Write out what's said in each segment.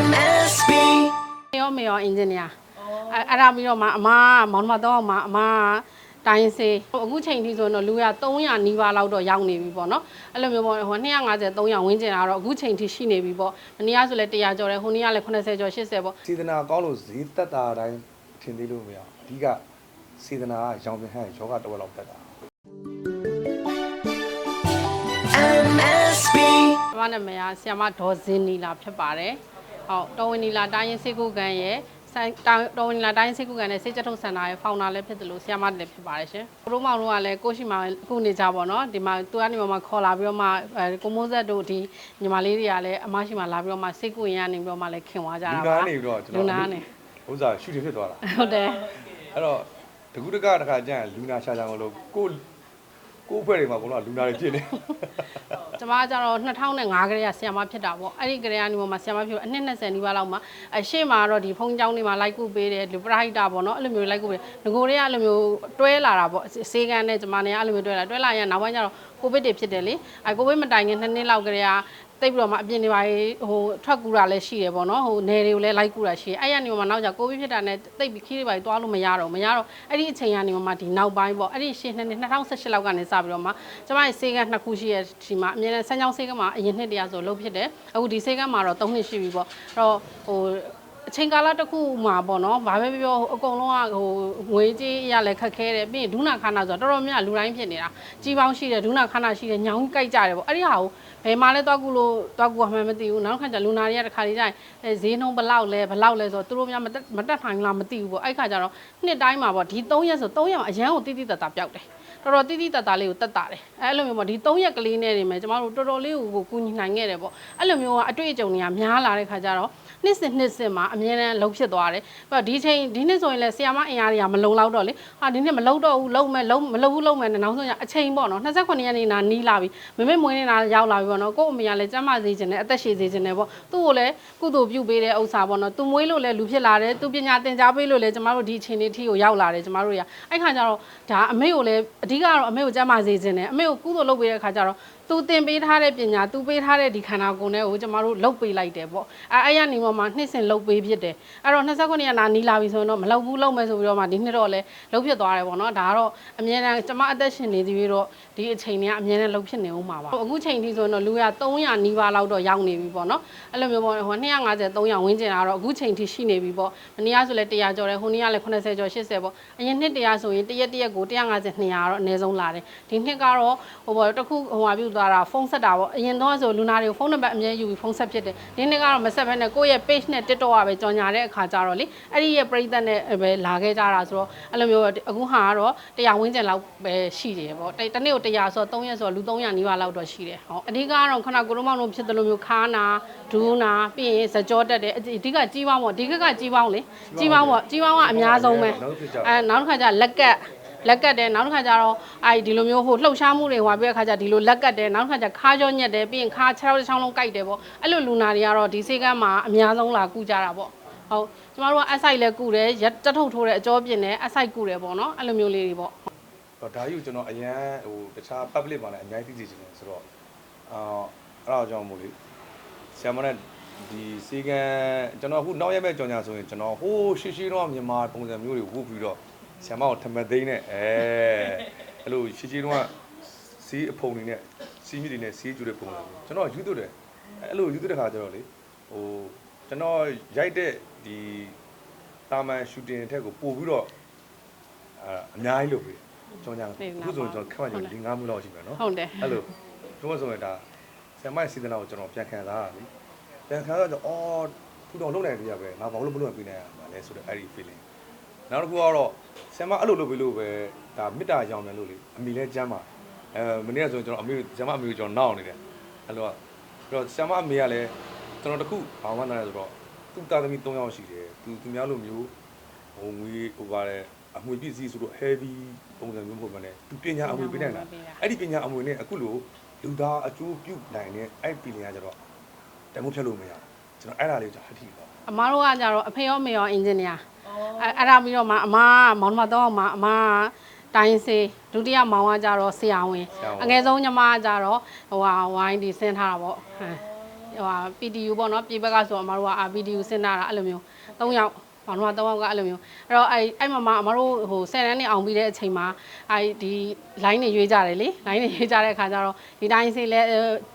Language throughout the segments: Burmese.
MSB ရောမေရောအင်ဂျင်နီယာအဲအဲ့ဒါပြီးတော့မှအမကမောင်နှမတော့မှအမကတိုင်းစေးအခုချိန်ထိဆိုရင်တော့လူရ300နီးပါးလောက်တော့ရောက်နေပြီပေါ့နော်အဲ့လိုမျိုးပေါ့ဟို250 300ဝန်းကျင်လာတော့အခုချိန်ထိရှိနေပြီပေါ့မနေ့ကဆိုလဲ100ကျော်တယ်ဟိုနေ့ကလည်း80ကျော်80ပေါ့စေတနာကောင်းလို့ဈေးတက်တာအတိုင်းထင်သေးလို့မရဘူးအဓိကစေတနာကရောင်ပင်ဟန်ယောဂတစ်ဝက်လောက်တက်တာ MSB ကျမနာမည်ကဆီယမဒေါ်ဇင်းနီလာဖြစ်ပါတယ် ဟုတ်တော်ဝင်နီလာတိုင်းရင်စေကုကန်ရဲ့ဆိုင်တော်ဝင်နီလာတိုင်းစေကုကန်နဲ့စေချက်ထုတ်ဆန္ဒရဲ့ဖောင်နာလည်းဖြစ်တယ်လို့ဆီယမလည်းဖြစ်ပါတယ်ရှင်ဘရိုမောင်တို့ကလည်းကိုရှိမှအခုနေကြပါတော့ဒီမှာသူကနေမှခေါ်လာပြီးတော့မှအဲကိုမိုးဆက်တို့ဒီညီမလေးတွေကလည်းအမရှိမှလာပြီးတော့မှစိတ်ကူရင်ကနေပြီးတော့မှလည်းခင်သွားကြတာလူပါနာနေပြီးတော့ကျွန်လူတော်နာနေဥစားရှူတင်ဖြစ်သွားတာဟုတ်တယ်အဲ့တော့တကူတကတခါကျရင်လူနာရှာကြမလို့ကို ကိုအဖွဲ့တွေမှာဘုံတော့လူနာတွေဖြစ်နေကျမကကျတော့2005ကလေးကဆီယမဖြစ်တာပေါ့အဲ့ဒီကလေးကနေမှဆီယမဖြစ်တော့အနှစ်20နီးပါးလောက်မှာအရှိမကတော့ဒီဖုန်းကြောင်းတွေမှာလိုက်ကူပေးတယ်လူပရိုက်တာပေါ့နော်အဲ့လိုမျိုးလိုက်ကူပေးငကိုတွေကအဲ့လိုမျိုးတွဲလာတာပေါ့စေကန်နဲ့ကျမနဲ့အဲ့လိုမျိုးတွဲလာတွဲလာရင်နောက်ပိုင်းကျတော့ကိုဗစ်တွေဖြစ်တယ်လေအဲကိုဗစ်မတိုင်ခင်နှစ်နှစ်လောက်ကလေးက တိတ်ပြီးတော့မှအပြင်တွေပါဟိုထွက်ကူတာလည်းရှိတယ်ပေါ့နော်ဟိုနယ်တွေကိုလည်းလိုက်ကူတာရှိတယ်အဲ့ရနေမှနောက်ကျကိုဗစ်ဖြစ်တာနဲ့တိတ်ပြီးခီးတွေပါသွားလို့မရတော့မရတော့အဲ့ဒီအချိန်ကနေမှဒီနောက်ပိုင်းပေါ့အဲ့ဒီရှင်းနှစ်နှစ်2018လောက်ကနေစပြီးတော့မှကျမရဲ့စေကန်နှစ်ခုရှိရဲ့ဒီမှာအမြဲတမ်းဆန်းချောင်းစေကန်မှာအရင်နှစ်တည်းဆိုလို့ဖြစ်တယ်အခုဒီစေကန်မှာတော့3နှစ်ရှိပြီပေါ့အဲ့တော့ဟို အချိန်ကာလတစ်ခုမှာပေါ့နော်ဘာပဲပြောပြောအကုန်လုံးကဟိုငွေကြေးရလဲခက်ခဲတယ်ပြီးရင်ဒုနာခါနာဆိုတော့တော်တော်များလူတိုင်းဖြစ်နေတာကြီးပေါင်းရှိတယ်ဒုနာခါနာရှိတယ်ညောင်းကြိုက်ကြတယ်ပေါ့အဲ့ဒီဟာကိုဘယ်မှာလဲတွားကူလို့တွားကူမှမသိဘူးနောက်ခါကျလူနာတွေကတခါလေးကျရင်အဲဈေးနှုန်းဘလောက်လဲဘလောက်လဲဆိုတော့သူတို့များမတက်မတက်နိုင်လားမသိဘူးပေါ့အဲ့ခါကျတော့နှစ်တိုင်းမှာပေါ့ဒီ3ရက်ဆို3ရက်မှာအရန်ကိုတိတိတတ်တာပျောက်တယ်တော်တော်တိတိတတ်တာလေးကိုတက်တာတယ်အဲ့လိုမျိုးပေါ့ဒီ3ရက်ကလေးနဲ့နေမယ်ကျမတို့တော်တော်လေးကိုကူညီနိုင်ခဲ့တယ်ပေါ့အဲ့လိုမျိုးကအတွေ့အကြုံတွေကများလာတဲ့ခါကျတော့ နှစ်စဉ်နှစ်စဉ်မှာအမြဲတမ်းလှုပ်ဖြစ်သွားတယ်ပြီးတော့ဒီချိန်ဒီနှစ်ဆိုရင်လည်းဆီယာမအင်အားတွေကမလုံလောက်တော့လေဟာဒီနှစ်မလုံတော့ဘူးလုံမဲ့လုံမလုံဘူးလုံမဲ့နဲ့နောက်ဆုံးကျအချိန်ပေါ့နော်29ရက်နေ့နာနီးလာပြီမမေမွေးနေတာရောက်လာပြီပေါ့နော်ကို့အမေကလည်းကျမ်းမာစေခြင်းနဲ့အသက်ရှည်စေခြင်းနဲ့ပေါ့သူ့ကိုလည်းကုသိုလ်ပြုပေးတဲ့ဥစ္စာပေါ့နော်သူမွေးလို့လည်းလူဖြစ်လာတယ်သူပညာသင်ကြားပေးလို့လည်းကျမတို့ဒီအချိန်လေးထိကိုရောက်လာတယ်ကျမတို့ရအဲ့ခါကျတော့ဒါအမေကိုလည်းအဓိကတော့အမေကိုကျမ်းမာစေခြင်းနဲ့အမေကိုကုသိုလ်လုပ်ပေးတဲ့ခါကျတော့ သူသင်ပေးထားတဲ့ပညာသူပေးထားတဲ့ဒီခန္ဓာကိုယ်နဲ့ကိုကျမတို့လုပ်ပေးလိုက်တယ်ပေါ့အဲအဲ့ရနေမှမှနှစ်စဉ်လုပ်ပေးဖြစ်တယ်အဲ့တော့29ရက်နာနီးလာပြီဆိုရင်တော့မလုပ်ဘူးလုပ်မယ်ဆိုပြီးတော့မှဒီနှစ်တော့လည်းလုပ်ဖြစ်သွားတယ်ပေါ့နော်ဒါကတော့အမြဲတမ်းကျမအသက်ရှင်နေသေးပြီးတော့ဒီအချိန်တွေကအမြဲတမ်းလုပ်ဖြစ်နေဦးမှာပါအခုချိန်ထိဆိုရင်တော့လူရ300နီးပါးလောက်တော့ရောက်နေပြီပေါ့နော်အဲ့လိုမျိုးပေါ့ဟို250 300ဝန်းကျင်လာတော့အခုချိန်ထိရှိနေပြီပေါ့မနေ့ကဆိုလဲ100ကျော်တယ်ဟိုနေ့ကလည်း80ကျော်80ပေါ့အရင်နှစ်100ဆိုရင်တရက်တရက်ကို150 200တော့အနည်းဆုံးလာတယ်ဒီနှစ်ကတော့ဟိုပေါ့တစ်ခုဟိုဟာပြုတ်သွားတာဖုန်းဆက်တာပေါ့အရင်တော့ဆိုလူနာတွေကိုဖုန်းနံပါတ်အမြဲယူပြီးဖုန်းဆက်ဖြစ်တယ်ဒီနှစ်ကတော့မဆက်ဘဲနဲ့ကိုယ့်ရဲ့ page နဲ့ TikTok ကပဲကြော်ညာတဲ့အခါကျတော့လေအဲ့ဒီရဲ့ပရိသတ်နဲ့ပဲလာခဲ့ကြတာဆိုတော့အဲ့လိုမျိုးအခုဟာကတော့100ဝန်းကျင်လောက်ပဲရှိတယ်ပေါ့တနေ့ကို100ဆိုတော့3ရက်ဆိုတော့လူ300နီးပါးလောက်တော့ရှိတယ်ဟောအဓိကကတော့ခဏကိုလုံးမောင်တို့ဖြစ်တယ်လို့မျိုးခါနာဒူးနာပြီးရင်စကြောတက်တယ်အဓိကကြီးပေါင်းပေါ့အဓိကကကြီးပေါင်းလေကြီးပေါင်းပေါ့ကြီးပေါင်းကအများဆုံးပဲအဲနောက်တစ်ခါကျလက်ကက် လက်ကတ်တယ်နောက်တစ်ခါကျတော့အဲဒီလိုမျိုးဟိုလှုပ်ရှားမှုတွေဟိုပြီးတဲ့ခါကျဒီလိုလက်ကတ်တယ်နောက်တစ်ခါကျခါးကြောညက်တယ်ပြီးရင်ခါး6တစ်ချောင်းလုံးကိုက်တယ်ပေါ့အဲ့လိုလူနာတွေကတော့ဒီစိတ်ကမ်းမှာအများဆုံးလာကူကြတာပေါ့ဟုတ်ကျမတို့ကအဆိုင်လဲကူတယ်ရက်တက်ထုတ်ထိုးတဲ့အကြောပြင်တယ်အဆိုင်ကူတယ်ပေါ့နော်အဲ့လိုမျိုးလေးတွေပေါ့တော့ဒါကြီးကိုကျွန်တော်အရန်ဟိုတခြား public မှာလည်းအများကြီးသိစေချင်တယ်ဆိုတော့အာအဲ့ဒါကြောင့်မို့လေဆရာမနဲ့ဒီစီကံကျွန်တော်အခုနောက်ရက်မဲ့ကြောင်ညာဆိုရင်ကျွန်တော်ဟိုးရှိရှိတော့မြန်မာပုံစံမျိုးတွေဝုတ်ပြီးတော့ ဆရာမကိုထမသိန်းနဲ့အဲအဲ့လိုရှိရှိတော့စီးအဖုံတွေနဲ့စီးမြစ်တွေနဲ့စီးကျူတဲ့ပုံစံမျိုးကျွန်တော်ယူသွတယ်အဲ့လိုယူသွတဲ့ခါကျတော့လေဟိုကျွန်တော်ရိုက်တဲ့ဒီတာမန်ရှူတင်ထက်ကိုပို့ပြီးတော့အာအများကြီးလုပ်ပြီးကြောင်ညာအခုဆိုရင်ကျွန်တော်ခက်မှကျွန်တော်၄၅မိနစ်လောက်ရှိမယ်နော်ဟုတ်တယ်အဲ့လိုပြောဆိုရင်ဒါဆမ်မိုက်စီဇန်လောက်ကျွန်တော်ပြန်ခံစားရပြီပြန်ခံရတော့အော်ထူတော်လုံးနိုင်တရားပဲငါဘာလို့မလုပ်နိုင်ပြနေရမှာလဲဆိုတော့အဲ့ဒီ feeling နောက်တစ်ခုကတော့ ဆမ်မအဲ့လိုလုပ်ပြီးလို့ပဲဒါမေတ္တာရောင်တယ်လို့လေအမိလဲကျမ်းပါအဲမနေ့ကဆိုရင်ကျွန်တော်အမေဆမ်မအမေကိုကျွန်တော်နောက်နေတယ်အဲ့လိုကပြီးတော့ဆမ်မအမေကလည်းကျွန်တော်တခုဘာမှမနာရဆိုတော့သူ့တာသမီ3ယောက်ရှိတယ်သူသူများလိုမျိုးဟိုငွေဟိုပါတယ်အမွေပစ္စည်းဆိုတော့ heavy ပုံစံမျိုးပုံမှန်နဲ့သူပညာအမွေပေးနိုင်တာအဲ့ဒီပညာအမွေနဲ့အခုလိုလူသားအကျိုးပြုနိုင်တဲ့အဲ့ပညာကြတော့တမိုးဖြတ်လို့မရဘူးကျွန်တော်အဲ့ဒါလေးကြာဟတိပါအမားတို့ကကြတော့အဖေရောမေရောအင်ဂျင်နီယာ အဲအဲ့ဒါပြီးတော့မှအမကမောင်နှမတော့မှအမကတိုင်းစေးဒုတိယမောင်ကကြတော့ဆရာဝန်အငယ်ဆုံးညီမကကြတော့ဟိုဟာဝိုင်းဒီဆင်းထားတာပေါ့ဟမ်ဟိုဟာ PTU ပေါ့နော်ပြည်ဘက်ကဆိုအမတို့က PTU စဉ်းတာတာအဲ့လိုမျိုး၃ယောက် ဘာလို့တော့ကအဲ့လိုမျိုးအဲ့တော့အဲ့အဲ့မမအမတို့ဟို10တန်းနေအောင်ပြီးတဲ့အချိန်မှာအဲ့ဒီ line တွေရွေးကြတယ်လေ line တွေရွေးကြတဲ့အခါကျတော့ဒီတိုင်းစေးလဲ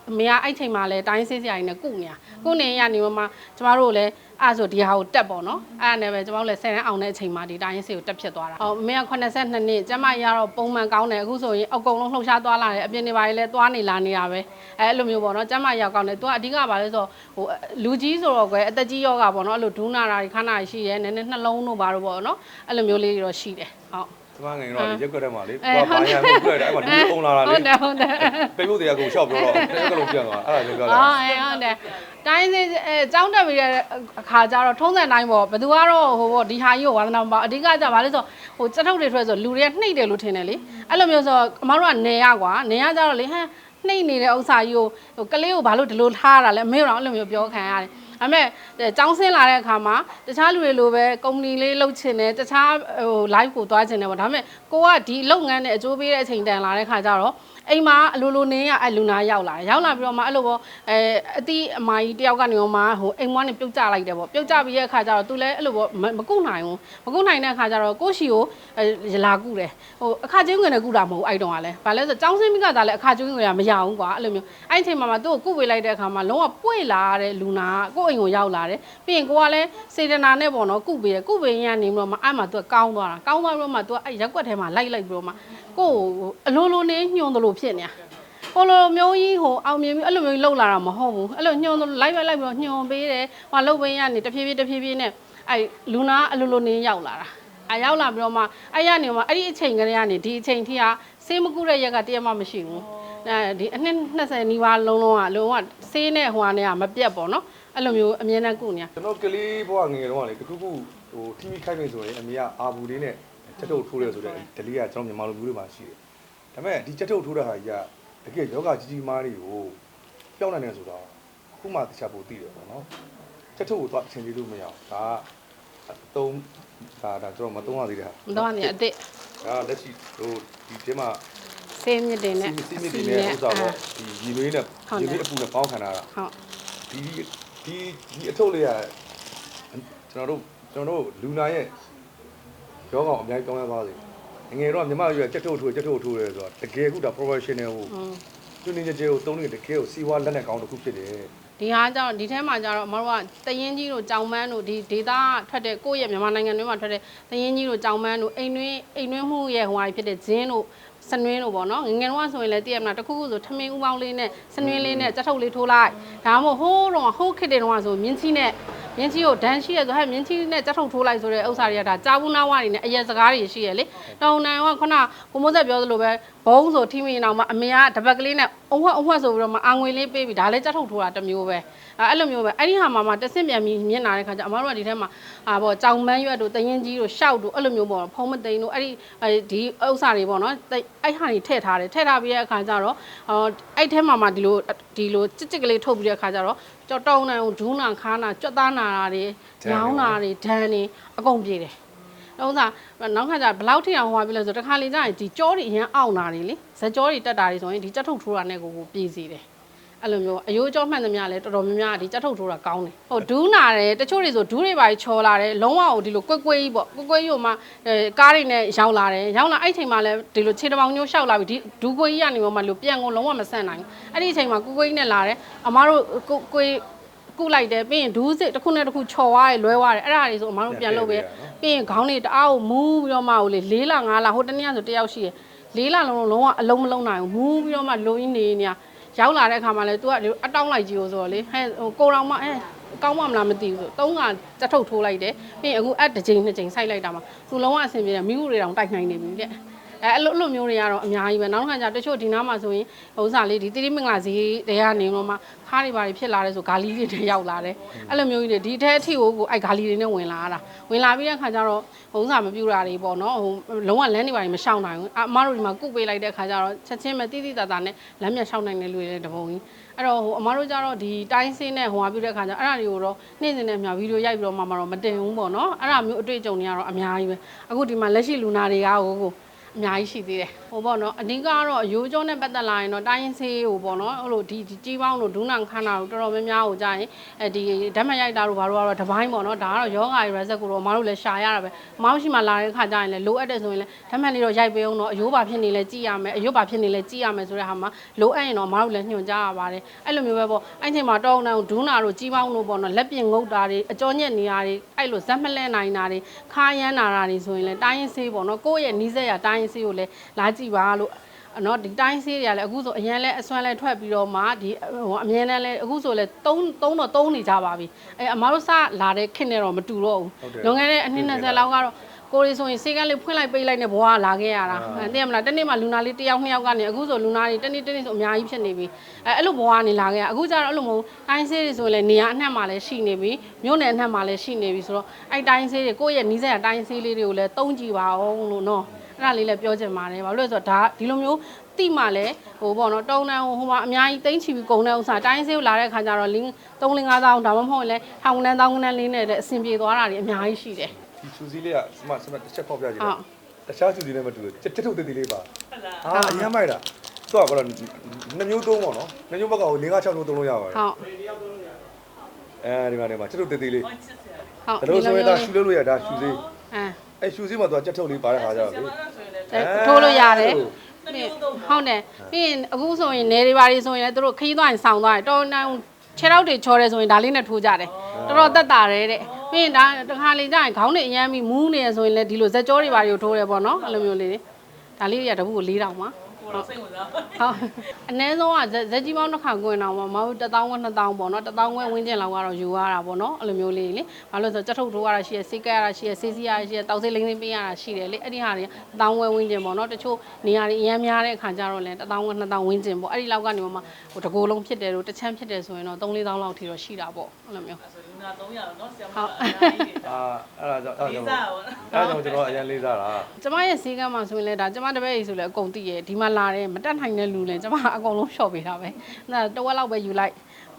အမေကအဲ့ချိန်မှာလဲတိုင်းစေးစရာကြီးနဲ့ကုနေရကုနေရနေမှာကျမတို့လည်းအဲ့ဆိုဒီဟာကိုတက်ပေါ့နော်အဲ့ဒါနဲ့ပဲကျမတို့လည်း10တန်းအောင်တဲ့အချိန်မှာဒီတိုင်းစေးကိုတက်ဖြစ်သွားတာဟောအမေက82နှစ်ကျမရတော့ပုံမှန်ကောင်းတယ်အခုဆိုရင်အကုန်လုံးလှုပ်ရှားသွားလာတယ်အပြင်တွေပါလေသွားနေလာနေတာပဲအဲ့လိုမျိုးပေါ့နော်ကျမရကောင်းတယ်သူကအဓိကပါလဲဆိုဟိုလူကြီးဆိုတော့ကွယ်အသက်ကြီးယောဂပေါ့နော်အဲ့လိုဒူးနာတာခါနာရှိရဲနည်းနည်းနှလုံးတို့ပါတော့ပေါ့နော်အဲ့လိုမျိုးလေးတွေတော့ရှိတယ်ဟုတ်ကျမငယ်တော့ဒီရက်ကွက်ထဲမှာလေအဲသူကဘာညာကိုတွေ့တယ်အဲ့မှာဒီပုံလာတာလေဟုတ်တယ်ဟုတ်တယ်ပိတ်ဖို့တရားကိုရှောက်ပြောတော့တက်ကလုံးပြန်သွားအဲ့ဒါပြောတာအော်အေးဟုတ်တယ်တိုင်းစေအဲကြောင်းတက်ပြီးတဲ့အခါကျတော့ထုံးစံတိုင်းပေါ့ဘယ်သူကတော့ဟိုပေါ့ဒီဟာကြီးကိုဝါသနာမပေါ့အဓိကကျဘာလဲဆိုဟိုစက်ထုတ်တွေထွက်ဆိုလူတွေကနှိမ့်တယ်လို့ထင်တယ်လေအဲ့လိုမျိုးဆိုအမတို့ကနေရကွာနေရကြတော့လေဟမ်နှိမ့်နေတဲ့ဥစ္စာကြီးကိုဟိုကလေးကိုဘာလို့ဒီလိုထားရတာလဲအမေတို့အဲ့လိုမျိုးပြောခံရတယ် အမေကျောင်းဆင်းလာတဲ့အခါမှာတခြားလူတွေလိုပဲကုမ္ပဏီလေးလုပ်ချင်တယ်တခြားဟို live ကိုသွားချင်တယ်ပေါ့ဒါပေမဲ့ကိုကဒီလုပ်ငန်းနဲ့အကျိုးပေးတဲ့အချိန်တန်လာတဲ့ခါကျတော့ အိမ်မှာအလိုလိုနေရအဲ့လူနာရောက်လာရောက်လာပြီးတော့မှအဲ့လိုပေါ့အဲအတီးအမကြီးတယောက်ကနေတော့မှဟိုအိမ်မွားနေပြုတ်ကျလိုက်တယ်ပေါ့ပြုတ်ကျပြီးတဲ့အခါကျတော့သူလည်းအဲ့လိုပေါ့မကုနိုင်ဘူးမကုနိုင်တဲ့အခါကျတော့ကိုရှိကိုလာကုတယ်ဟိုအခါချင်းငွေနဲ့ကုတာမဟုတ်အဲ့တုန်းကလည်းဘာလဲဆိုကျောင်းစင်းမိကသာလည်းအခါချင်းငွေကမရဘူးကွာအဲ့လိုမျိုးအဲ့ဒီအချိန်မှာမှသူ့ကိုကုပေးလိုက်တဲ့အခါမှာလုံးဝပွေလာတဲ့လူနာကိုအိမ်ကိုရောက်လာတယ်ပြီးရင်ကိုကလည်းစေတနာနဲ့ပေါ့နော်ကုပေးတယ်ကုပေးရင်ကနေပြီးတော့မှအဲ့မှာသူကကောင်းသွားတာကောင်းသွားပြီးတော့မှသူကအဲ့ရက်ွက်ထဲမှာလိုက်လိုက်ပြီးတော့မှ ကိုအလိုလိုနေညှို့တယ်လို့ဖြစ်နေတာဟိုလိုမျိုးကြီးဟိုအောင်မြင်ပြီးအဲ့လိုမျိုးလှုပ်လာတာမဟုတ်ဘူးအဲ့လိုညှို့လိုက်ပဲလိုက်ပြီးတော့ညှို့ပေးတယ်ဟိုလှုပ်ပင်းရနေတဖြည်းဖြည်းတဖြည်းဖြည်းနဲ့အဲ့လူနာအလိုလိုနေရောက်လာတာအဲ့ရောက်လာပြီးတော့မှအဲ့ရနေမှာအဲ့ဒီအချိန်ကလေးကနေဒီအချိန်ထိကဆေးမကုတဲ့ရက်ကတရက်မှမရှိဘူးအဲဒီအနှစ်20နီးပါးလုံးလုံးကလုံးဝဆေးနဲ့ဟိုကနေကမပြတ်ပေါ့နော်အဲ့လိုမျိုးအမြဲတမ်းကုနေရကျွန်တော်ကလေးဘဝငယ်တော့ကလေတခုခုဟို TV ခိုက်နေဆိုရင်အမေကအာဘူးလေးနဲ့ ချက်ထုတ်ထိုးရဲဆိုတဲ့ဒလီကကျွန်တော်မြန်မာလူမျိုးတွေမှာရှိတယ်ဒါပေမဲ့ဒီချက်ထုတ်ထိုးတဲ့ဟာကြီးကတကယ်ယောဂကြီးကြီးမားတွေကိုပြောင်းနိုင်တယ်ဆိုတော့အခုမှတခြားပိုသိတယ်ပေါ့နော်ချက်ထုတ်ကိုတော့အချိန်ကြီးလို့မရအောင်ဒါကအသုံးဒါဒါကျွန်တော်မသုံးရသေးတဲ့ဟာမတော့နေအစ်စ်ဒါလက်ရှိဟိုဒီထဲမှာဆေးမြစ်တွေနဲ့စီမီတီနဲ့ဥစ္စာပေါ့ဒီရီမေးနဲ့ဟုတ်တယ်ရီမေးအပူနဲ့ပေါင်းခံတာတာဟုတ်ဒီဒီဒီအထုပ်လေးကကျွန်တော်တို့ကျွန်တော်တို့လူနာရဲ့ ရောဂါအများကြီးကောင်းရပါစေငယ်တော့မြမရွယ်ကြက်ထုတ်ထိုးကြက်ထုတ်ထိုးရဲဆိုတော့တကယ်အခုဒါ professional ကိုอืมသူနေကြဲကိုတုံးနေတကယ်ကိုစီဝါလက်နဲ့ကောင်းတစ်ခုဖြစ်တယ်ဒီဟာကျတော့ဒီထဲမှာကျတော့အမတို့ကတရင်ကြီးတို့ကြောင်မန်းတို့ဒီဒေတာထွက်တဲ့ကိုယ့်ရဲ့မြန်မာနိုင်ငံတွင်းမှာထွက်တဲ့တရင်ကြီးတို့ကြောင်မန်းတို့အိမ်တွင်းအိမ်တွင်းမှုရဲ့ဟိုဟာဖြစ်တဲ့ဂျင်းတို့စနွင်းတို့ပေါ့နော်ငယ်ငယ်တော့ဆိုရင်လည်းတည့်ရမလားတစ်ခုခုဆိုထမင်းဥပေါင်းလေးနဲ့စနွင်းလေးနဲ့ကြက်ထုတ်လေးထိုးလိုက်ဒါမှမဟုတ်ဟိုးတော့ဟိုးခစ်တဲ့တော့ဆိုမြင်းချီနဲ့ မြင်းချီကိုဒန်ရှိရဆိုဟဲ့မြင်းချီနဲ့ကြက်ထုတ်ထိုးလိုက်ဆိုတဲ့ဥစ္စာတွေကဒါကြာဘူးနာဝါတွေနဲ့အရက်စကားတွေရှိရလေတောင်နန်ကခုနကိုမိုးဆက်ပြောသလိုပဲဘုံဆိုထိမိနေအောင်မအမေကတပတ်ကလေးနဲ့အဝတ်အဝတ်ဆိုပြီးတော့မအာငွေလေးပေးပြီးဒါလည်းကြက်ထုတ်ထိုးတာတစ်မျိုးပဲအဲအဲ့လိုမျိုးပဲအဲ့ဒီဟာမှာမှတက်ဆင့်ပြန်ပြီးမြင်လာတဲ့ခါကျအမတို့ကဒီထဲမှာအာပေါ့ကြောင်မန်းရွက်တို့တရင်ကြီးတို့ရှောက်တို့အဲ့လိုမျိုးပေါ့ဖုံးမသိန်းတို့အဲ့ဒီဒီဥစ္စာတွေပေါ့နော်အဲ့ဟာတွေထည့်ထားတယ်ထည့်ထားပြီးတဲ့အခါကျတော့အော်အဲ့ထဲမှာမှဒီလိုဒီလိုကြစ်ကြစ်ကလေးထုတ်ပြီးတဲ့အခါကျတော့ ကြော်တောင်းနံဒူးနာခါနာကြွက်သားနာတာတွေညောင်းနာတွေဒဏ်တွေအကုန်ပြေတယ်တော့ဥစားနောက်ခါကျဘလောက်ထိအောင်ဟွာပြီလဲဆိုတခါလေကျရင်ဒီကြောတွေအရင်အောင့်တာတွေလေဇက်ကြောတွေတက်တာတွေဆိုရင်ဒီကြက်ထုတ်ထိုးတာနဲ့ကိုကိုပြည်စီတယ် အဲ့လိုမျိုးအယိုးကြောမှန်သမျှလဲတော်တော်များများဒီကြက်ထုတ်ထိုးတာကောင်းတယ်ဟိုဒူးနာတယ်တချို့တွေဆိုဒူးတွေပါချော်လာတယ်လုံးဝကိုဒီလိုကွက်ကွက်ကြီးပေါ့ကွက်ကွက်ကြီးကိုမှအဲကားတွေနဲ့ရောက်လာတယ်ရောက်လာအဲ့ချိန်မှာလဲဒီလိုခြေတမောင်ညိုးရှောက်လာပြီဒီဒူးကွက်ကြီးကနေမှလို့ပြန်ကုန်လုံးဝမဆန့်နိုင်ဘူးအဲ့ဒီအချိန်မှာကွက်ကွက်ကြီးနဲ့လာတယ်အမားတို့ကိုကွက်ကုလိုက်တယ်ပြီးရင်ဒူးစစ်တစ်ခုနဲ့တစ်ခုချော်သွားတယ်လွဲသွားတယ်အဲ့ဒါတွေဆိုအမားတို့ပြန်လုပ်ပဲပြီးရင်ခေါင်းတွေတအားကိုမူးပြီးတော့မှဟိုလေ၄လ၅လဟိုတနေ့ကဆိုတယောက်ရှိရ၄လလုံးလုံးလုံးဝအလုံးမလုံးနိုင်ဘူးမူးပြီးတော့မှလိုရင်းနေနေရ ရောက်လာတဲ့အခါမှာလဲ तू ကအတောင်းလိုက်ကြီးကိုဆိုတော့လေဟဲ့ဟိုကိုတော်မအဲကောင်းမှမလားမသိဘူးဆိုသုံးကတထုတ်ထိုးလိုက်တယ်ပြီးရင်အခုအက်တစ်ချိန်နှစ်ချိန်စိုက်လိုက်တာမှာသူလုံးဝအဆင်ပြေတယ်မိမှုတွေတောင်တိုက်နိုင်နေပြီတဲ့ အဲအဲ့လိုအဲ့လိုမျိုးတွေကတော့အများကြီးပဲနောက်တစ်ခါကျတချို့ဒီနားမှာဆိုရင်ဟိုဥစားလေးဒီတိတိမင်္ဂလာဈေးတွေကနေတော့မှခါးတွေပါတွေဖြစ်လာတယ်ဆိုဂါလီတွေနဲ့ရောက်လာတယ်အဲ့လိုမျိုးကြီးတွေဒီအထက်အထိကိုကိုအဲ့ဂါလီတွေနဲ့ဝင်လာတာဝင်လာပြီးတဲ့အခါကျတော့ဟိုဥစားမပြူတာတွေပေါ့နော်ဟိုလုံးဝလမ်းတွေပါတွေမရှောင်နိုင်ဘူးအမတို့ဒီမှာကုတ်ပေးလိုက်တဲ့အခါကျတော့ချက်ချင်းပဲတိတိတတ်တာနဲ့လမ်းမြရှောင်နိုင်တဲ့လူတွေလည်းတပုံကြီးအဲ့တော့ဟိုအမတို့ကျတော့ဒီတိုင်းစင်းနဲ့ဟိုဟာပြတဲ့အခါကျအဲ့ဒါတွေကိုတော့နေ့စဉ်နဲ့အများဗီဒီယိုရိုက်ပြီးတော့မှမတော့မတင်ဘူးပေါ့နော်အဲ့ဒါမျိုးအတွေ့အကြုံတွေကတော့အများကြီးပဲအခုဒီမှာလက်ရှိလူနာတွေကဟိုကို အအများကြီးရှိသေးတယ်ဟိုပေါ့နော်အဓိကကတော့အယိုးကျောနဲ့ပတ်သက်လာရင်တော့တိုင်းရင်းဆေးဟိုပေါ့နော်ဟိုလိုဒီဒီကြီးပေါင်းတို့ဒူးနံခန္ဓာတို့တော်တော်များများကိုကြာရင်အဲဒီဓာတ်မရိုက်တာတို့ဘာလို့ကတော့တပိုင်းပေါ့နော်ဒါကတော့ယောဂါရဲ့ reset ကိုတော့အမတို့လည်းရှာရတာပဲအမတို့ရှိမှလာတဲ့ခါကျရင်လည်းလိုအပ်တယ်ဆိုရင်လည်းဓာတ်မှန်လေးတော့ရိုက်ပေးအောင်တော့အယိုးပါဖြစ်နေလဲကြည့်ရမယ်အယိုးပါဖြစ်နေလဲကြည့်ရမယ်ဆိုတဲ့ဟာမှာလိုအပ်ရင်တော့အမတို့လည်းညွှန်ကြားရပါတယ်အဲ့လိုမျိုးပဲပေါ့အဲ့ချိန်မှာတောင်းတန်းဒူးနာတို့ကြီးပေါင်းတို့ပေါ့နော်လက်ပြင်ငုတ်တာတွေအကျော်ညက်နေရာတွေအဲ့လိုဇက်မလဲနိုင်တာတွေခါရမ်းနာတာတွေဆိုရင်လည်းတိုင်းရင်းဆေးပေါ့နော်ကိုယ့်ရဲ့နီးစက်ရတိုင်းရင်းဆေးကိုလည်းလာကြည့်ပါလို့နော်ဒီတိုင်းဆေးတွေကလည်းအခုဆိုအရင်လဲအစွမ်းလဲထွက်ပြီးတော့မှဒီဟိုအမြင်နဲ့လဲအခုဆိုလဲ3 3တော့3နေကြပါပြီအဲအမားတို့စလာတဲ့ခင့်နဲ့တော့မတူတော့ဘူးလွန်ခဲ့တဲ့အနှစ်20လောက်ကတော့ကိုရီဆိုရင်စေကန်းလေးဖွင့်လိုက်ပိတ်လိုက်နဲ့ဘဝလာခဲ့ရတာအဲသိရမလားတနေ့မှလူနာလေးတစ်ယောက်နှစ်ယောက်ကနေအခုဆိုလူနာတွေတနေ့တနေ့ဆိုအများကြီးဖြစ်နေပြီအဲအဲ့လိုဘဝကနေလာခဲ့ရအခုကျတော့အဲ့လိုမဟုတ်တိုင်းဆေးတွေဆိုရင်လည်းနေရာအနှံ့မှာလည်းရှိနေပြီမြို့နယ်အနှံ့မှာလည်းရှိနေပြီဆိုတော့အဲ့တိုင်းဆေးတွေကိုယ့်ရဲ့နီးစပ်ရာတိုင်းဆေးလေးတွေကိုလည်းတုံးကြည့်ပါအောင်လို့နော် အဲ့ဒါလေးလည်းပြောချင်ပါတယ်ဘာလို့လဲဆိုတော့ဒါဒီလိုမျိုးတိမှလည်းဟိုပေါ့နော်တုံးတန်းဟိုမှာအများကြီးတိမ့်ချီပြီးကုန်တဲ့ဥစ္စာတိုင်းဆေးကိုလာတဲ့ခါကျတော့လင်း3 5 000ဒါမှမဟုတ်ရင်လည်းထောင်ကန်းတောင်းကန်းလေးနဲ့လည်းအဆင်ပြေသွားတာတွေအများကြီးရှိတယ်ဒီချူစီလေးကစမစမတစ်ချက်ပေါက်ပြကြည့်ဟုလိုတ်က်တခြားချူစီနဲ့မတူဘူးချက်ချက်ထုတ်သေးသေးလေးပါဟာအရင်မိုက်တာသူကကတော့နှစ်မျိုးသုံးပေါ့နော်နှစ်မျိုးဘက်ကကို၄၅6မျိုးသုံးလို့ရပါတယ်ဟုတ်အဲဒီမှာနေမှာချက်ထုတ်သေးသေးလေးဟုတ်ဒါလို့ဆိုရင်ဒါရှူလို့လို့ရဒါရှူစေးအဲ အဲရှူစေးမှာသူကချက်ထုတ်လေးပါတဲ့ခါကျတော့လေထိုးလို့ရတယ် ဟုတ်တယ်ပြီးရင်အခုဆိုရင်နေတွေပါတွေဆိုရင်လည်းသူတို့ခရီးသွားရင်ဆောင်းသွားတယ်တော်တန်းခြေထောက်တွေချော်တယ်ဆိုရင်ဒါလေးနဲ့ထိုးကြတယ်တော်တော်တက်တာတယ်တဲ့ပြီးရင်ဒါတခါလေကြာရင်ခေါင်းတွေအရမ်းပြီးမူးနေရဆိုရင်လည်းဒီလိုဇက်ကြောတွေပါတွေကိုထိုးတယ်ပေါ့နော်အဲ့လိုမျိုးလေးတွေဒါလေးတွေကတပုတ်ကို၄တောင်ပါ ဟုတ်စိတ်ဝင်စားဟုတ်အနည်းဆုံးကဇက်ဇက်ကြီးပေါင်းတစ်ခါကွင်အောင်ပါမဟုတ်1000ဝက်2000ပေါ့နော်1000ဝက်ဝင်းကျင်လောက်ကတော့ယူရတာပေါ့နော်အဲ့လိုမျိုးလေးလေဘာလို့လဲဆိုတော့ကြက်ထုတ်ထိုးရတာရှိရစေးကက်ရတာရှိရစေးစီရတာရှိရတောက်စေးလိမ့်လိမ့်ပေးရတာရှိတယ်လေအဲ့ဒီဟာတွေ1000ဝက်ဝင်းကျင်ပေါ့နော်တချို့နေရာတွေအများများတဲ့အခါကျတော့လဲ1000ဝက်2000ဝင်းကျင်ပေါ့အဲ့ဒီလောက်ကနေမှဟိုတကိုယ်လုံးဖြစ်တယ်လို့တစ်ချမ်းဖြစ်တယ်ဆိုရင်တော့3 4000လောက်ထိတော့ရှိတာပေါ့အဲ့လိုမျိုးလူနာ300တော့เนาะဆရာမ ဟုတ် အများကြီး အာအဲ့ဒါကြောင့်အဲ့ လေး ဒါ စား ကြောင့် ပါ အဲ့ဒါကြောင့်ကျွန်တော်အရင်လေးစားတာ ကျမရဲ့ဈေးကမ်းမှာဆိုရင်လည်းဒါကျမတပည့်ကြီးဆိုလည်းအကုန်သိရဲ့ဒီမှာလာတယ်မတက်နိုင်တဲ့လူလည်းကျမအကုန်လုံးလျှော့ပေးတာပဲအဲ့ဒါတဝက်လောက်ပဲယူလိုက်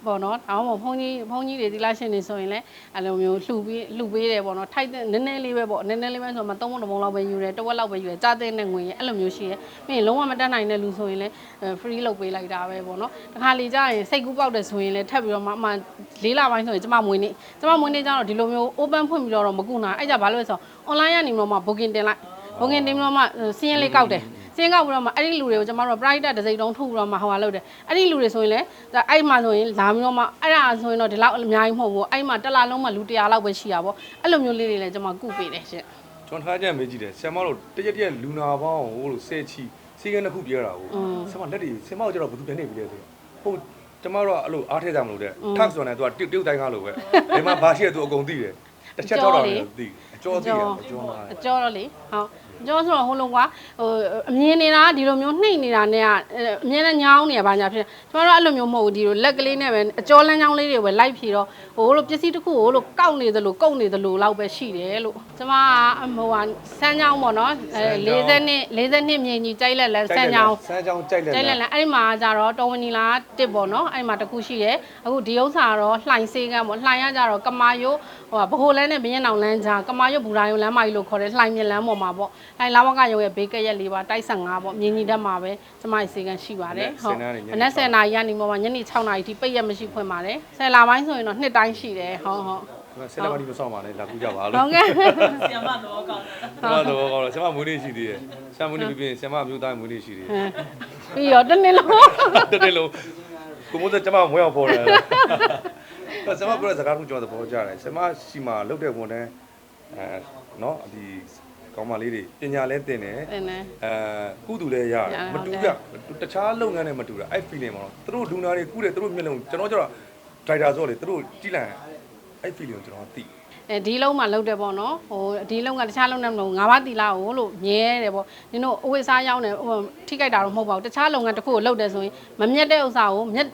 ပေါ့နော်ဒါမှမဟုတ်ဘုန်းကြီးဘုန်းကြီးတွေဒီလာရှင်တွေဆိုရင်လည်းအဲ့လိုမျိုးလှူပြီးလှူပေးတယ်ပေါ့နော်ထိုက်တဲ့နည်းနည်းလေးပဲပေါ့နည်းနည်းလေးပဲဆိုမှသုံးပုံတစ်ပုံလောက်ပဲယူတယ်တဝက်လောက်ပဲယူတယ်ကြားတဲ့နဲ့ငွေရဲ့အဲ့လိုမျိုးရှိရဲ့ပြီးရင်လုံးဝမတက်နိုင်တဲ့လူဆိုရင်လည်း free လုပ်ပေးလိုက်တာပဲပေါ့နော်တခါလေကြာရင်စိတ်ကူးပေါက်တယ်ဆိုရင်လည်းထပ်ပြီးတော့မှအမှလေးလပိုင်းဆိုရင်ကျမမွေးနေကျမမွေးနေကြတော့ဒီလိုမျိုး open ဖွင့်ပြီးတော့မကူနိုင်အဲ့ကြဘာလို့လဲဆိုတော့ online ကနေမှ booking တင်လိုက်ဘုံကင်တင်ပြီးတော့မှစီးရင်လေးကောက်တယ် စီးရင်ကောက်ပြီးတော့မှအဲ့ဒီလူတွေကိုကျမတို့ private တစ်စိမ့်တုံးထုတ်ပြီးတော့မှဟိုဟာလုပ်တယ်အဲ့ဒီလူတွေဆိုရင်လည်းဒါအဲ့မှာဆိုရင်လာပြီးတော့မှအဲ့ဒါဆိုရင်တော့ဒီလောက်အများကြီးမဟုတ်ဘူးအဲ့မှာတစ်လားလုံးမှလူ100လောက်ပဲရှိတာပေါ့အဲ့လိုမျိုးလေးတွေလည်းကျမကုပေးတယ်ရှင်ကျွန်တော်ထားကြမေးကြည့်တယ်ဆရာမတို့တရက်တရက်လူနာပေါင်းဟိုလိုဆဲချီစီကန်းတစ်ခုပြောတာကိုဆရာမလက်တွေဆရာမတို့ကျတော့ဘယ်သူပြန်နေပြီလဲဆိုတော့ဟုတ်ကျမတို့ကအဲ့လိုအားထဲကြမလို့တဲ့ထပ်ဆိုနေသူကတရုတ်တိုင်းကားလိုပဲဒီမှာဘာရှိရသူအကုန်သိတယ်တစ်ချက်တော့တော့သိအကျော်သိတယ်အကျော်မှာအကျော်တော့လေဟုတ် ကျော်ဆိုတော့ဟိုလုံးကွာဟိုအမြင်နေတာဒီလိုမျိုးနှိမ့်နေတာနဲ့ကအမြင်နဲ့ညောင်းနေရပါညာဖြစ်ကျမတို့အဲ့လိုမျိုးမဟုတ်ဘူးဒီလိုလက်ကလေးနဲ့ပဲအကျော်လမ်းကြောင်းလေးတွေပဲလိုက်ဖြီတော့ဟိုလိုပစ္စည်းတစ်ခုကိုလိုကောက်နေသလိုကုတ်နေသလိုလောက်ပဲရှိတယ်လို့ကျမကဟိုဟာဆန်းချောင်းပေါ့နော်အဲ40နှစ်40နှစ်မြင်ကြီးကြိုက်လက်လက်ဆန်းချောင်းဆန်းချောင်းကြိုက်လက်ကျဲလက်လက်အဲ့ဒီမှာကျတော့တော်ဝင်နီလာတစ်ပေါ့နော်အဲ့ဒီမှာတစ်ခုရှိရဲအခုဒီဥစ္စာကတော့လှိုင်စေးကန်းပေါ့လှိုင်ရကြတော့ကမာယိုဟိုဗဟိုလန်းနဲ့ဘင်းရင်အောင်လန်းကြားကမာယိုဘူရာယိုလမ်းမကြီးလို့ခေါ်တယ်လှိုင်မြလန်းပေါ်မှာပေါ့လှိုင်လာဝကရုံရဲ့ဘေးကက်ရက်လေးပါတိုက်15ပေါ့မြင်းကြီးတက်မှာပဲကျမရဲ့စေးကန်းရှိပါတယ်ဟုတ်မနက်10နာရီကနေမှညနေ6နာရီထိပိတ်ရက်မရှိဖွင့်ပါတယ်10လပိုင်းဆိုရင်တော့နှစ်တိုင်းရှိတယ်ဟုတ်ဟုတ်ဆယ်လမတီမဆောင်ပါနဲ့လာကူကြပါဟုလို့တ်ကဲ့ဆရာမတော့ကောင်းတယ်ဆရာတော်ကောင်းတယ်ဆရာမမွေးနေ့ရှိသေးတယ်ဆရာမွေးနေ့ပြပြဆရာမအမျိုးသားမွေးနေ့ရှိသေးတယ်ပြီးတော့တနေ့လုံးတက်တယ်လို့ကိုမိုးစကျမမွေးအောင်ပေါ်တယ် ဆရာမပြောတဲ့စကားကိုကျွန်တော်သဘောကျတယ်ဆရာမရှိမှလုတ်တဲ့ဝန်တန်းအဲနော်ဒီကောင်းမလေးတွေပညာလဲတင်တယ်တင်တယ်အဲကုသူလည်းရတယ်မတူကြတခြားလုပ်ငန်းနဲ့မတူတာအဲ့ feeling မှာတော့သူတို့လူနာတွေကုတယ်သူတို့မျက်လုံးကျွန်တော်ကျတော့ driver ဆိုလေသူတို့ကြည့်လိုက်အဲ့ feeling ကိုကျွန်တော်သိ အဲဒီလုံးမှာလောက်တယ်ပေါ့နော်ဟိုဒီလုံးကတခြားလုံးနဲ့မလို့ငါးပါးတီလာကိုလို့မြဲတယ်ပေါ့နင်တို့အဝိစားရောက်နေဟိုထိကြိုက်တာတော့မဟုတ်ပါဘူးတခြားလုပ်ငန်းတစ်ခုကိုလုပ်တယ်ဆိုရင်မမြက်တဲ့ဥစ္စာကိုမြက်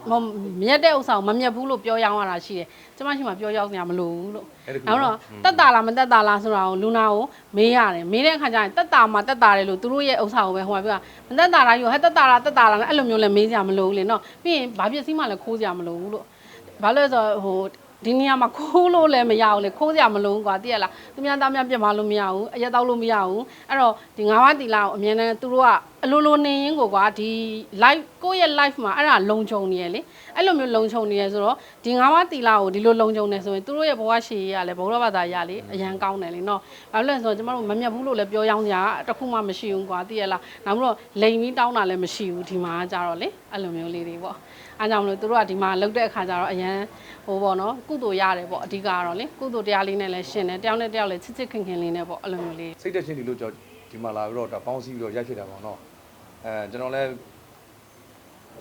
မြက်တဲ့ဥစ္စာကိုမမြက်ဘူးလို့ပြောရောင်းရတာရှိတယ်ကျမရှိမှပြောရောက်စရာမလိုဘူးလို့အဲ့ဒီအဲ့တော့တက်တာလားမတက်တာလားဆိုတာကိုလူနာကိုမေးရတယ်မေးတဲ့အခါကျရင်တက်တာမှတက်တာတယ်လို့သူတို့ရဲ့ဥစ္စာကိုပဲဟိုမှာပြောမတက်တာလားယူဟဲ့တက်တာလားတက်တာလားအဲ့လိုမျိုးလည်းမေးစရာမလိုဘူးလေနော်ပြီးရင်ဘာပစ္စည်းမှလည်းခိုးစရာမလိုဘူးလို့ဘာလို့လဲဆိုတော့ဟို ဒီနေရာမှာခိုးလို့လည်းမရဘူးလေခိုးစရာမလိုဘူးကွာသိရလားသူများသားများပြစ်မလို့မရဘူးအရက်တောက်လို့မရဘူးအဲ့တော့ဒီငါးပါးတီလာကိုအမြဲတမ်းသူတို့က အလိုလိုနေရင်းကိုကွာဒီ live ကိုယ့်ရဲ့ live မှာအဲ့ဒါလုံခြုံနေရလေအဲ့လိုမျိုးလုံခြုံနေရဆိုတော့ဒီငါးပါးတီလာကိုဒီလိုလုံခြုံနေဆိုရင်သူတို့ရဲ့ဘဝရှည်ရလည်းဘုရားဘာသာရလေအရန်ကောင်းတယ်လေနော်ဘာလို့လဲဆိုတော့ကျမတို့မမြတ်ဘူးလို့လည်းပြောရောင်းကြတစ်ခုမှမရှိဘူးကွာသိရလားနောက်ပြီးတော့လိန်ပြီးတောင်းတာလည်းမရှိဘူးဒီမှာကကြတော့လေအဲ့လိုမျိုးလေးတွေပေါ့အားကြောင့်မလို့သူတို့ကဒီမှာလောက်တဲ့အခါကျတော့အရန်ဟိုပေါ့နော်ကုသိုလ်ရတယ်ပေါ့အဓိကကတော့လေကုသိုလ်တရားလေးနဲ့လည်းရှင်တယ်တယောက်နဲ့တယောက်လည်းချစ်ချစ်ခင်ခင်လေးနဲ့ပေါ့အဲ့လိုမျိုးလေးစိတ်တက်ချင်းဒီလိုကြောင့်ဒီမှာလာပြီးတော့ဒါပေါင်းစည်းပြီးတော့ရိုက်ဖြစ်တာပေါ့နော် အဲကျွန်တော်လည်း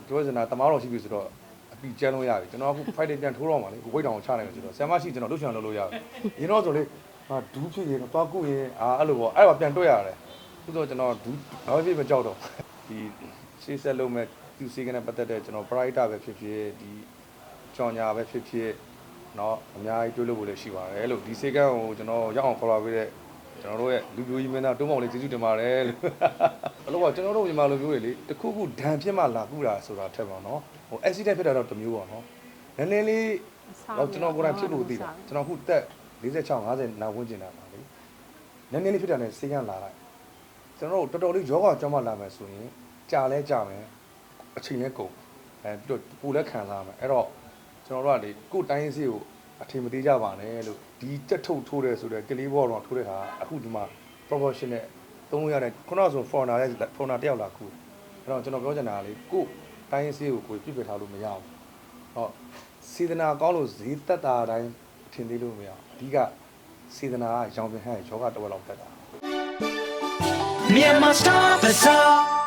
ပြောစင်တာတမားတော်ရှိပြီဆိုတော့အပီကျန်းလို့ရပြီကျွန်တော်အခု fight တွေပြန်ထိုးတော့မှာလေကိုဝိတ်တောင်ချနိုင်မယ်ဆိုတော့ဆမ်မရှိကျွန်တော်လှုပ်ချင်အောင်လုပ်လို့ရပြီရင်းတော့ဆိုလေဟာဒူးဖြစ်ရင်တော့ကုရင်အာအဲ့လိုပေါ့အဲ့ဒါပြန်တွေ့ရတယ်အခုဆိုကျွန်တော်ဒူးဘာဖြစ်မကြောက်တော့ဒီရှေးဆက်လုံးမဲ့သူစီကနေပတ်သက်တဲ့ကျွန်တော် bright ပဲဖြစ်ဖြစ်ဒီကြောင်ညာပဲဖြစ်ဖြစ်เนาะအများကြီးတွေးလို့ဖို့လည်းရှိပါတယ်လို့ဒီစေကန်းကိုကျွန်တော်ရောက်အောင်ခေါ်လာပေးတဲ့ ကျွန်တော်တို့ရဲ့လူမျိုးကြီးမင်းသားတုံးမောင်လေးကျေးဇူးတင်ပါတယ်လို့ဘလို့ကကျွန်တော်တို့ညီမလူမျိုးတွေလေတခုခုဒဏ်ဖြစ်မှလာကူတာဆိုတာထက်ပါတော့ဟို accident ဖြစ်တာတော့တစ်မျိုးပါနော်နည်းနည်းလေးတော့ကျွန်တော်ကိုယ်တိုင်ဖြစ်လို့သိတာကျွန်တော်ခုတက်46 50နာဝန်းကျင်တာပါလေနည်းနည်းလေးဖြစ်တာနဲ့စေကန်းလာလိုက်ကျွန်တော်တို့တော်တော်လေးယောဂကြောင်းမှလာမယ်ဆိုရင်ကြာလဲကြာမယ်အချိန်လဲကုန်အဲပြီးတော့ပူလဲခံစားမယ်အဲ့တော့ကျွန်တော်တို့ကလေကိုယ်တိုင်းစီကို အထင်မသေးကြပါနဲ့လို့ဒီတက်ထုတ်ထိုးတယ်ဆိုတော့ကလေးဘောတော့ထိုးတဲ့ဟာအခုဒီမှာ proportional သုံးရတဲ့ခုနကဆို foreigner ရဲ့ foreigner တယောက်လာခုအဲ့တော့ကျွန်တော်ပြောချင်တာကလေကိုယ်တိုင်းစီကိုကိုယ်ပြစ်ပယ်ထားလို့မရဘူးဟောစေတနာကောင်းလို့ဈေးတက်တာတိုင်းထင်သေးလို့မရဘူးအဓိကစေတနာကရောင်ပင်ဟန်ယောဂတဝက်လောက်တက်တာ Myanmar Star Bazaar.